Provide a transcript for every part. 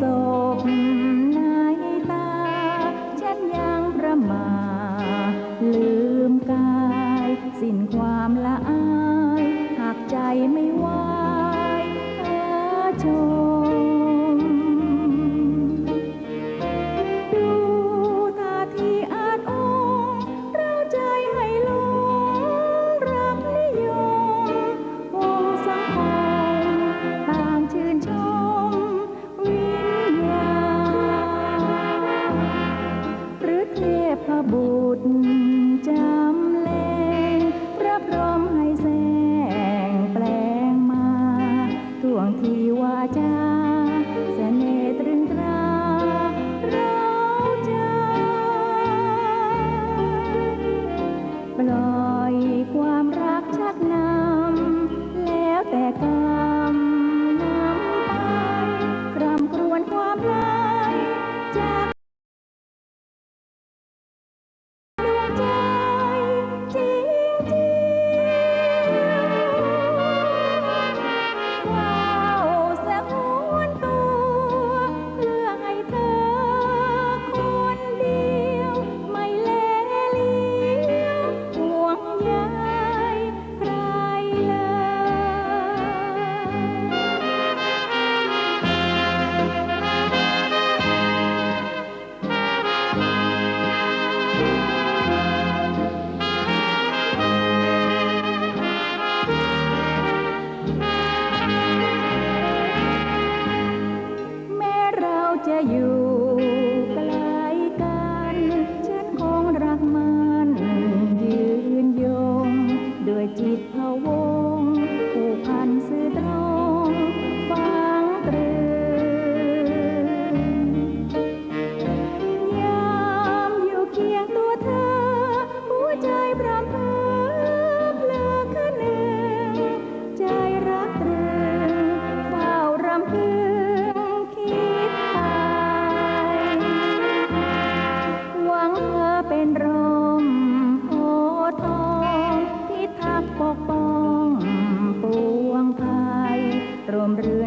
สบ romru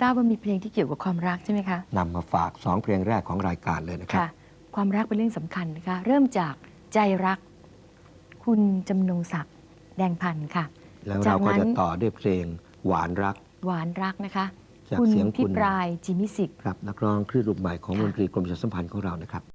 ทราบว่ามีเพลงที่เกี่ยวกับความรักใช่ไหมคะนำมาฝากสองเพลงแรกของรายการเลยนะครับ ค่ะ ความรักเป็นเรื่องสำคัญนะคะ เริ่มจากใจรัก คุณจำนงศักดิ์แดงพันธ์ค่ะแล้วเราก็นั้น จะต่อด้วยเพลงหวานรัก หวานรักนะคะคุณเสียงพิณ ปรายจิมิสิก ครับนักร้องคลื่นลูกใหม่ของมนตรีกรมประชาสัมพันธ์ของเรานะครับ